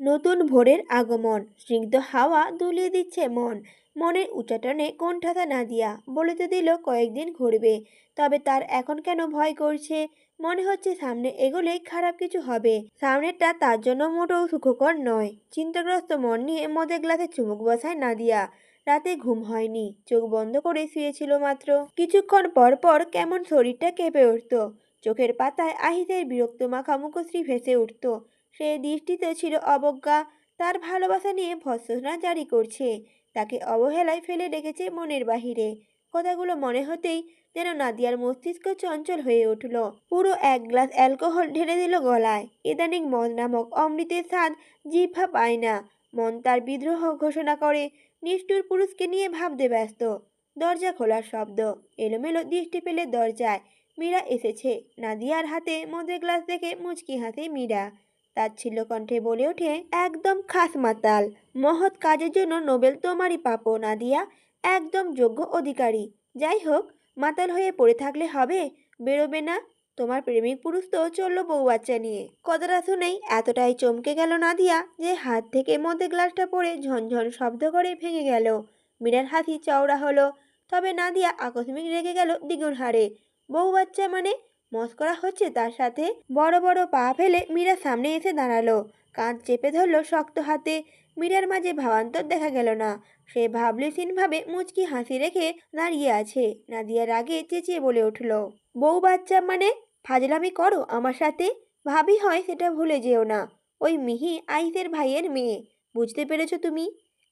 নতুন ভোরের আগমন। স্নিগ্ধ হাওয়া দুলিয়ে দিচ্ছে মন। মনের উচ্চাটনে কোণঠাসা নাদিয়া বলে তো দিল, কয়েকদিন ঘুরবে। তবে তার এখন কেন ভয় করছে? মনে হচ্ছে সামনে এগোলেই খারাপ কিছু হবে। সামনেরটা তার জন্য মোটেও সুখকর নয়। চিন্তাগ্রস্ত মন নিয়ে মদের গ্লাসে চুমুক বসায় নাদিয়া। রাতে ঘুম হয়নি। চোখ বন্ধ করে শুয়েছিল মাত্র। কিছুক্ষণ পর পর কেমন শরীরটা কেঁপে উঠত। চোখের পাতায় আহিতের বিরক্ত মাখা মুখশ্রী ভেসে উঠত। সে দৃষ্টিতে ছিল অবজ্ঞা। তার ভালোবাসা নিয়ে ভৎসনা জারি করছে। তাকে অবহেলায় ফেলে রেখেছে মনের বাহিরে। কথাগুলো মনে হতেই যেন নাদিয়ার মস্তিষ্ক চঞ্চল হয়ে উঠল। পুরো এক গ্লাস অ্যালকোহল ঢেলে দিল গলায়। ইদানিং মদ নামক অমৃতের স্বাদ জিভা পায় না। মন তার বিদ্রোহ ঘোষণা করে, নিষ্ঠুর পুরুষকে নিয়ে ভাবতে ব্যস্ত। দরজা খোলার শব্দ। এলোমেলো দৃষ্টি পেলে দরজায়। মীরা এসেছে। নাদিয়ার হাতে মদের গ্লাস দেখে মুচকি হাসে মীরা। তাচ্ছিল্য কণ্ঠে বলে ওঠে, একদম খাস মাতাল। মহৎ কাজের জন্য নোবেল তোমারই পাপো, নাদিয়া। একদম যোগ্য অধিকারী। যাই হোক, মাতাল হয়ে পড়ে থাকলে হবে? বেরোবে না? তোমার প্রেমিক পুরুষ তো চলল বউ বাচ্চা নিয়ে। কথাটা শুনেই এতটাই চমকে গেল নাদিয়া যে হাত থেকে মধ্যে গ্লাসটা পড়ে ঝনঝন শব্দ করে ভেঙে গেল। মীরার হাসি চওড়া হলো। তবে নাদিয়া আকস্মিক রেগে গেল দ্বিগুণ হারে। বউ বাচ্চা মানে মস্করা হচ্ছে তার সাথে। বড় বড় পা ফেলে মীরা সামনে এসে দাঁড়াল। কাঁধ চেপে ধরলো শক্ত হাতে। মীরার মাঝে ভাবান্তর দেখা গেল না। সে ভাবলেসীনভাবে মুচকি হাসি রেখে দাঁড়িয়ে আছে। নাদিয়া রাগে চেঁচিয়ে বলে উঠল, বউ বাচ্চা মানে? ফাজলামি করো আমার সাথে? ভাবি হয় সেটা ভুলে যেও না। ওই মিহি আইসের ভাইয়ের মেয়ে। বুঝতে পেরেছ তুমি?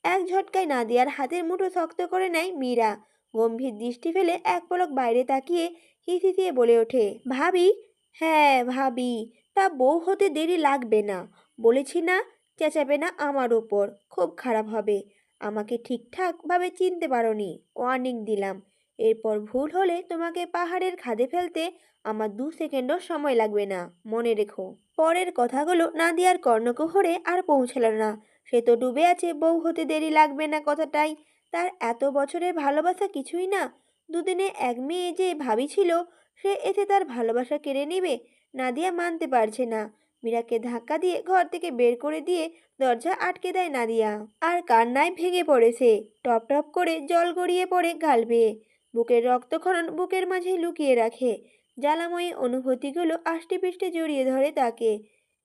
এক ঝটকায় নাদিয়ার হাতের মুঠো শক্ত করে নেয় মীরা। গম্ভীর দৃষ্টি ফেলে এক পলক বাইরে তাকিয়ে হিসিয়ে বলে ওঠে, ভাবি? হ্যাঁ ভাবি। তা বউ হতে দেরি লাগবে না। বলেছি না, চেঁচাবে না আমার ওপর। খুব খারাপ হবে। আমাকে ঠিকঠাকভাবে চিনতে পারোনি। ওয়ার্নিং দিলাম। এরপর ভুল হলে তোমাকে পাহাড়ের খাদে ফেলতে আমার দু সেকেন্ডও সময় লাগবে না। মনে রেখো। পরের কথাগুলো নাদিয়ার কর্ণকুহরে আর পৌঁছালো না। সে তো ডুবে আছে, বউ হতে দেরি লাগবে না কথাটাই। তার এত বছরের ভালোবাসা কিছুই না। দুদিনে এক মেয়ে যে ভাবি ছিল, সে এতে তার ভালোবাসা কেড়ে নেবে, নাদিয়া মানতে পারছে না। মীরাকে ধাক্কা দিয়ে ঘর থেকে বের করে দিয়ে দরজা আটকে দেয় নাদিয়া। আর কান্নায় ভেঙে পড়েছে টপ টপ করে জল গড়িয়ে পড়ে গাল বেয়ে। বুকের রক্তক্ষরণ বুকের মাঝে লুকিয়ে রাখে। জ্বালাময়ী অনুভূতিগুলো আষ্টেপৃষ্টে জড়িয়ে ধরে তাকে।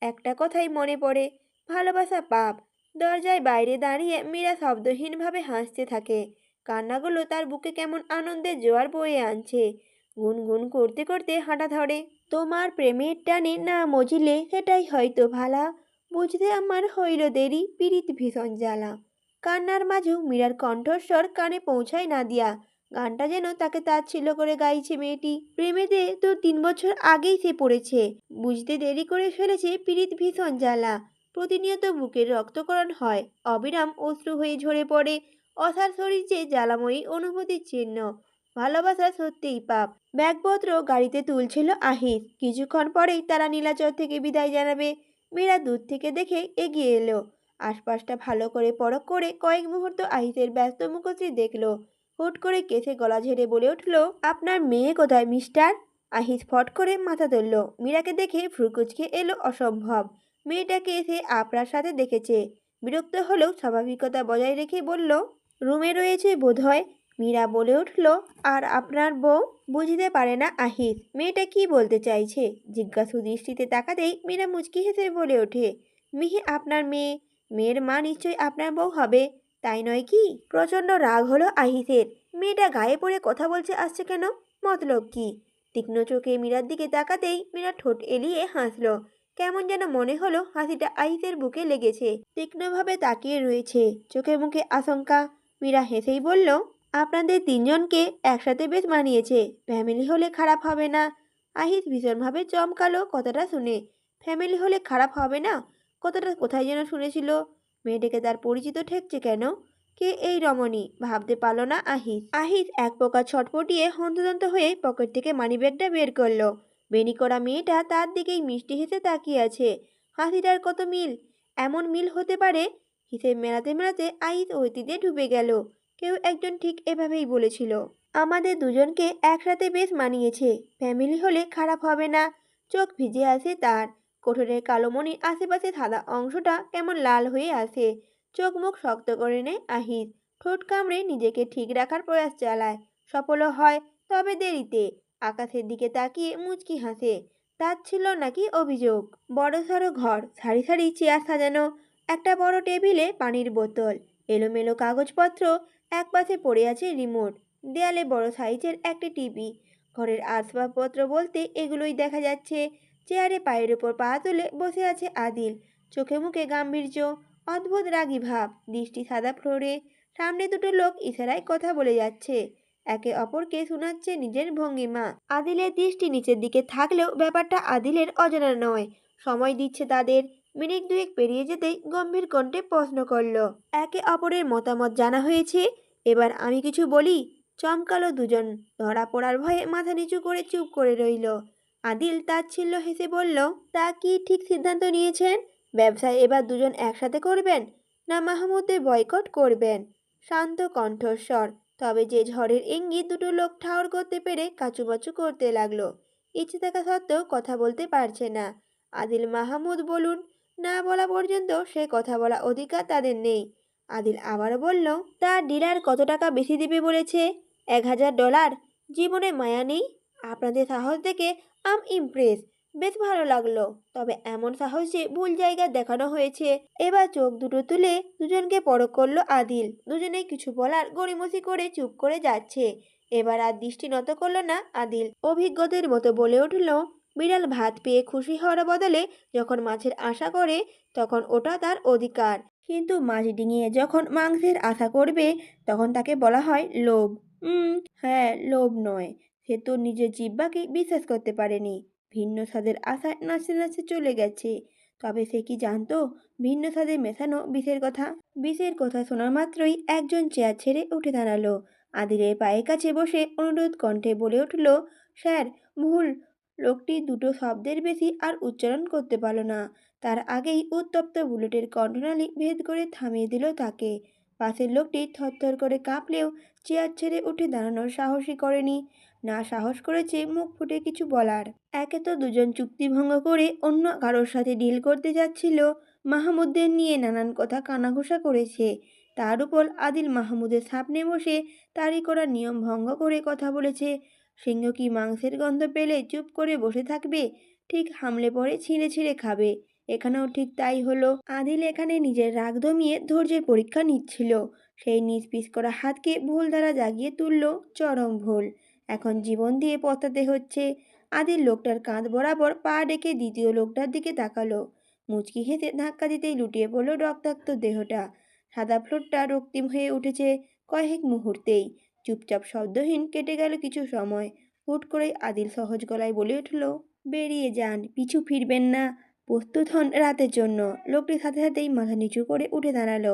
একটা কথাই মনে পড়ে, ভালোবাসা পাপ। দরজায় বাইরে দাঁড়িয়ে মীরা শব্দহীনভাবে হাসতে থাকে। কান্নাগুলো তার বুকে কেমন আনন্দের জোয়ার বয়ে আনছে। গুনগুন করতে করতে হাঁটা ধরে, তোমার প্রেমের টানে না মজিলে সেটাই হয়তো ভালা। বুঝতে আমার হইল দেরি, পীড়িত ভীষণ জ্বালা। কান্নার মাঝেও মীরার কণ্ঠস্বর কানে পৌঁছায় না দিয়া, গানটা যেন তাকে তাচ্ছিল্য করে গাইছে মেয়েটি। প্রেমেতে তো তিন বছর আগেই সে পড়েছে, বুঝতে দেরি করে ফেলেছে পীড়িত ভীষণ জ্বালা। প্রতিনিয়ত বুকের রক্তকরণ হয়, অবিরাম অশ্রু হয়ে ঝরে পড়ে। অসার শরীর যে জ্বালাময়ী অনুভূতির চিহ্ন, ভালোবাসা সত্যিই পাপ। ব্যাগপত্র গাড়িতে তুলছিল আহিস। কিছুক্ষণ পরেই তারা নীলাচর থেকে বিদায় জানাবে। মীরা দূর থেকে দেখে এগিয়ে এলো। আশপাশটা ভালো করে পরখ করে কয়েক মুহূর্ত আহিসের ব্যস্ত মুখশ্রী দেখল। হুট করে কেসে গলা ঝেড়ে বলে উঠল, আপনার মেয়ে কোথায়, মিস্টার? আহিস ফট করে মাথা তুলল। মীরাকে দেখে ফ্রুকুচকে এলো অসম্ভব। মেয়েটাকে এসে আপনার সাথে দেখেছে। বিরক্ত হলেও স্বাভাবিকতা বজায় রেখে বলল রুমে রয়েছে বোধহয়। মীরা বলে উঠল, আর আপনার বউ? বুঝতে পারে না আহিস মেয়েটা কি বলতে চাইছে? জিজ্ঞাসু দৃষ্টিতে তাকাতেই মীরা মুচকি হেসে বলে ওঠে, মিহি, আপনার মেয়ে। মেয়ের মা নিশ্চয়ই আপনার বউ হবে। তাই নয় কি? প্রচণ্ড রাগ হলো আহিসের মেয়েটা গায়ে পড়ে কথা বলছে আসছে কেন? মতলব কি? তীক্ষ্ণ চোখে মীরার দিকে তাকাতেই মীরা ঠোঁট এলিয়ে হাসলো। কেমন যেন মনে হলো হাসিটা আহিসের বুকে লেগেছে। তীক্ষ্ণভাবে তাকিয়ে রয়েছে। চোখে মুখে আশঙ্কা মীরা হেসেই বলল, আপনাদের তিনজনকে একসাথে বেশ মানিয়েছে। ফ্যামিলি হলে খারাপ হবে না। আহিস ভীষণভাবে চমকালো কথাটা শুনে। ফ্যামিলি হলে খারাপ হবে না? কথাটা কোথায় যেন শুনেছিল? মেয়েটাকে তার পরিচিত ঠেকছে কেন? কে এই রমণী? ভাবতে পারল না আহিস আহিস এক প্রকার ছটপটিয়ে হন্তদন্ত হয়ে পকেট থেকে মানিব্যাগটা বের করল। বেনি করা মেয়েটা তার দিকেই মিষ্টি হেসে তাকিয়ে আছে। হাসিটার কত মিল? এমন মিল হতে পারে হিসেব মেলাতে মেলাতে আহিস অতীতে ডুবে গেল। কেউ একজন ঠিক এভাবেই বলেছিল, আমাদের দুজনকে একসাথে বেশ মানিয়েছে, ফ্যামিলি হলে খারাপ হবে না, চোখ ভিজে আসে তার, কোঠরের কালো মণি আশেপাশে সাদা অংশটা কেমন লাল হয়ে আসে চোখ মুখ শক্ত করে নেয় আহির ঠোঁট কামড়ে নিজেকে ঠিক রাখার প্রয়াস চালায়, সফলও হয়, তবে দেরিতে, আকাশের দিকে তাকিয়ে মুচকি হাসে, তার ছিল নাকি অভিযোগ বড় সড়ো ঘর, সারি সারি চেয়ার সাজানো একটা বড় টেবিলে পানির বোতল, এলোমেলো কাগজপত্র একপাশে পড়ে আছে রিমোট, দেয়ালে বড় সাইজের একটি টিভি। ঘরের আসবাবপত্র বলতে এগুলোই দেখা যাচ্ছে। চেয়ারে পায়ের ওপর পা তুলে বসে আছে আদিল। চোখে মুখে গাম্ভীর্য, অদ্ভুত রাগী ভাব, দৃষ্টি সাদা ফ্লোরে, সামনে দুটো লোক ইশারায় কথা বলে যাচ্ছে। একে অপরকে শোনাচ্ছে নিজের ভঙ্গিমা। আদিলের দৃষ্টি নিচের দিকে থাকলেও ব্যাপারটা আদিলের অজানা নয়। সময় দিচ্ছে তাদের। মিনিট দুয়েক পেরিয়ে যেতেই গম্ভীর কণ্ঠে প্রশ্ন করল, একে অপরের মতামত জানা হয়েছে? এবার আমি কিছু বলি? চমকালো দুজন। ধরা পড়ার ভয়ে মাথা নিচু করে চুপ করে রইল। আদিল তাচ্ছিল্য হেসে বলল, তা কি ঠিক সিদ্ধান্ত নিয়েছেন? ব্যবসায় এবার দুজন একসাথে করবেন না মাহমুদের বয়কট করবেন? শান্ত কণ্ঠস্বর। তবে যে ঝড়ের ইঙ্গিত দুটো লোক ঠাউর করতে পেরে কাচুমাচু করতে লাগল। ইচ্ছে থাকা সত্ত্বেও কথা বলতে পারছে না। আদিল মাহমুদ বলুন না বলা পর্যন্ত সে কথা বলা অধিকার তাদের নেই। আদিল আবারও বলল তার ডিলার কত টাকা বেশি দিবে বলেছে? এক হাজার ডলার? জীবনে মায়া নেই? আপনাদের সাহস দেখে আম ইমপ্রেস। বেশ ভালো লাগল। তবে এমন সাহস ভুল জায়গা দেখানো হয়েছে। এবার চোখ দুটো তুলে দুজনকে পরখ করল আদিল। দুজনেই কিছু বলার গড়িমসি করে চুপ করে যাচ্ছে। এবার আর দৃষ্টি নত করল না আদিল। অভিজ্ঞদের মতো বলে উঠল বিড়াল ভাত পেয়ে খুশি হওয়ার বদলে যখন মাছের আশা করে, তখন ওটা তার অধিকার। কিন্তু মাছ ডিঙিয়ে যখন মাংসের আশা করবে, তখন তাকে বলা হয় লোভ। হুম হ্যাঁ লোভ নয়। সে তো নিজের জিব্বাকে বিশ্বাস করতে পারেনি। ভিন্ন স্বাদের আশায় নাচতে নাচতে চলে গেছে। তবে সে কি জানতো? ভিন্ন স্বাদে মেশানো বিষের কথা? বিষের কথা শোনা মাত্রই একজন চেয়ার ছেড়ে উঠে দাঁড়াল। আদিলের পায়ের কাছে বসে অনুরোধ কণ্ঠে বলে উঠল, স্যার, ভুল। লোকটি দুটো শব্দের বেশি আর উচ্চারণ করতে পারল না। তার আগেই উত্তপ্ত বুলেটের কণ্ঠনালী ভেদ করে থামিয়ে দিল তাকে। পাশের লোকটি থরথর করে কাঁপলেও চেয়ার ছেড়ে উঠে দাঁড়ানোর সাহসই করেনি। না সাহস করেছে মুখ ফুটে কিছু বলার। একে তো দুজন চুক্তিভঙ্গ করে অন্য কারোর সাথে ডিল করতে যাচ্ছিল। মাহমুদদের নিয়ে নানান কথা কানাঘোষা করেছে। তার উপর আদিল মাহমুদের সামনে বসে তারই করা নিয়ম ভঙ্গ করে কথা বলেছে। সিংহ কি মাংসের গন্ধ পেলে চুপ করে বসে থাকবে? ঠিক হামলে পড়ে ছিঁড়ে ছিঁড়ে খাবে। এখানেও ঠিক তাই হলো। আদিল এখানে নিজের রাগ দমিয়ে ধৈর্যের পরীক্ষা নিচ্ছিল। সেই নিজ পিস করা হাতকে ভুল দ্বারা জাগিয়ে তুলল চরম ভুল। এখন জীবন দিয়ে পস্তাতে হচ্ছে। আদিল লোকটার কাঁধ বরাবর পা ডেকে দ্বিতীয় লোকটার দিকে তাকালো। মুচকি হেসে ধাক্কা দিতেই লুটিয়ে পড়ল রক্তাক্ত দেহটা। সাদা ফ্লোরটা রক্তিম হয়ে উঠেছে কয়েক মুহূর্তেই। চুপচাপ শব্দহীন কেটে গেল কিছু সময়। হুট করেই আদিল সহজ গলায় বলে উঠল, বেরিয়ে যান, পিছু ফিরবেন না। প্রস্তুত হন রাতের জন্য। লোকটির সাথে সাথেই মাথা নিচু করে উঠে দাঁড়াল।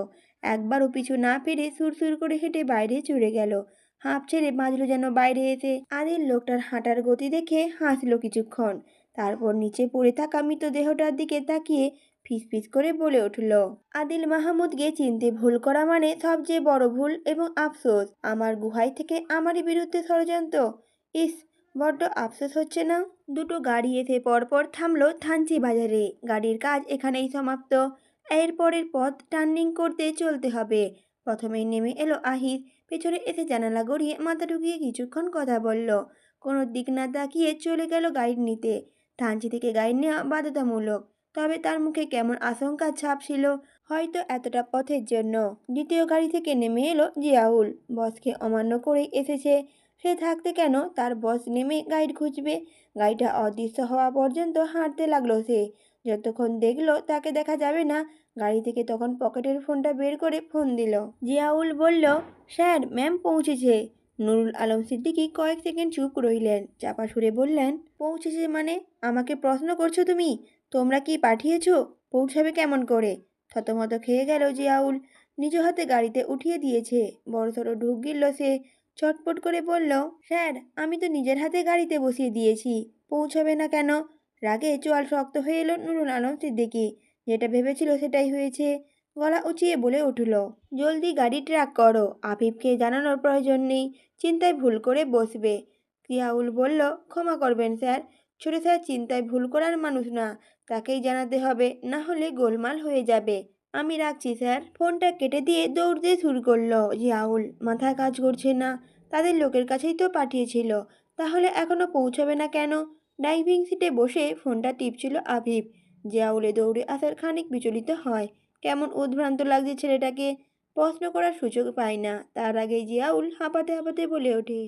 একবারও পিছু না ফিরে সুরসুর করে হেঁটে বাইরে চড়ে গেল। হাঁপ ছেড়ে বাজলো যেন বাইরে এসে। আদিল লোকটার হাঁটার গতি দেখে হাসলো কিছুক্ষণ। তারপর নিচে পড়ে থাকা মৃতদেহটার দিকে তাকিয়ে ফিসফিস করে বলে উঠল, আদিল মাহমুদকে চিনতে ভুল করা মানে সবচেয়ে বড় ভুল এবং আফসোস। আমার গুহায় থেকে আমারই বিরুদ্ধে ষড়যন্ত্র। ইস, বড্ড আফসোস হচ্ছে না দুটো গাড়ি এসে পরপর থামলো থানচি বাজারে। গাড়ির কাজ এখানেই সমাপ্ত। এরপরের পথ টার্নিং করতে চলতে হবে। প্রথমেই নেমে এলো আহির। পেছনে এসে জানালা গড়িয়ে মাথা ঢুকিয়ে কিছুক্ষণ কথা বলল। কোনো দিক না তাকিয়ে চলে গেল গাইড নিতে। থানচি থেকে গাইড নেওয়া বাধ্যতামূলক। তবে তার মুখে কেমন আশঙ্কার ছাপ ছিল, হয়তো এতটা পথের জন্য। দ্বিতীয় গাড়ি থেকে নেমে এলো জিয়াউল। বসকে অমান্য করেই এসেছে। সে থাকতে কেন? তার বস নেমে গাইড খুঁজবে। গাড়িটা অদৃশ্য হওয়া পর্যন্ত হাঁটতে লাগল সে। যতক্ষণ দেখল তাকে দেখা যাবে না, গাড়ি থেকে তখন পকেটের ফোনটা বের করে ফোন দিল। জিয়াউল বলল, স্যার, ম্যাম পৌঁছেছে। নুরুল আলম সিদ্দিকী কয়েক সেকেন্ড চুপ রইলেন। চাপা সুরে বললেন, পৌঁছেছে মানে? আমাকে প্রশ্ন করছ তুমি? তোমরা কি পাঠিয়েছো? পৌঁছাবে কেমন করে? থতমত খেয়ে গেল জিয়াউল। নিজ হাতে গাড়িতে উঠিয়ে দিয়েছে। বড়সড় ঢুক গিলল সে। চটপট করে বলল, স্যার, আমি তো নিজের হাতে গাড়িতে বসিয়ে দিয়েছি। পৌঁছাবে না কেন? রাগে চোয়াল শক্ত হয়ে এলো নুরুল আলম সিদ্দিকি। যেটা ভেবেছিল সেটাই হয়েছে। গলা উঁচিয়ে বলে উঠল, জলদি গাড়ি ট্র্যাক করো, আফিফকে জানানোর প্রয়োজন নেই, চিন্তায় ভুল করে বসবে। কিয়াউল বলল, ক্ষমা করবেন স্যার, ছোট স্যার চিন্তায় ভুল করার মানুষ না, তাকেই জানাতে হবে, না হলে গোলমাল হয়ে যাবে। আমি রাখছি স্যার। ফোনটা কেটে দিয়ে দৌড়তে শুরু করল জিয়াউল। মাথা কাজ করছে না, তাদের লোকের কাছেই তো পাঠিয়েছিল, তাহলে এখনও পৌঁছাবে না কেন? ড্রাইভিং সিটে বসে ফোনটা টিপছিল আবিব জিয়াউলে দৌড়ে আসার খানিক বিচলিত হয়। কেমন উদ্ভ্রান্ত লাগছে ছেলেটাকে। প্রশ্ন করার সুযোগ পায় না। তার আগে জিয়াউল হাঁপাতে হাঁপাতে বলে ওঠে।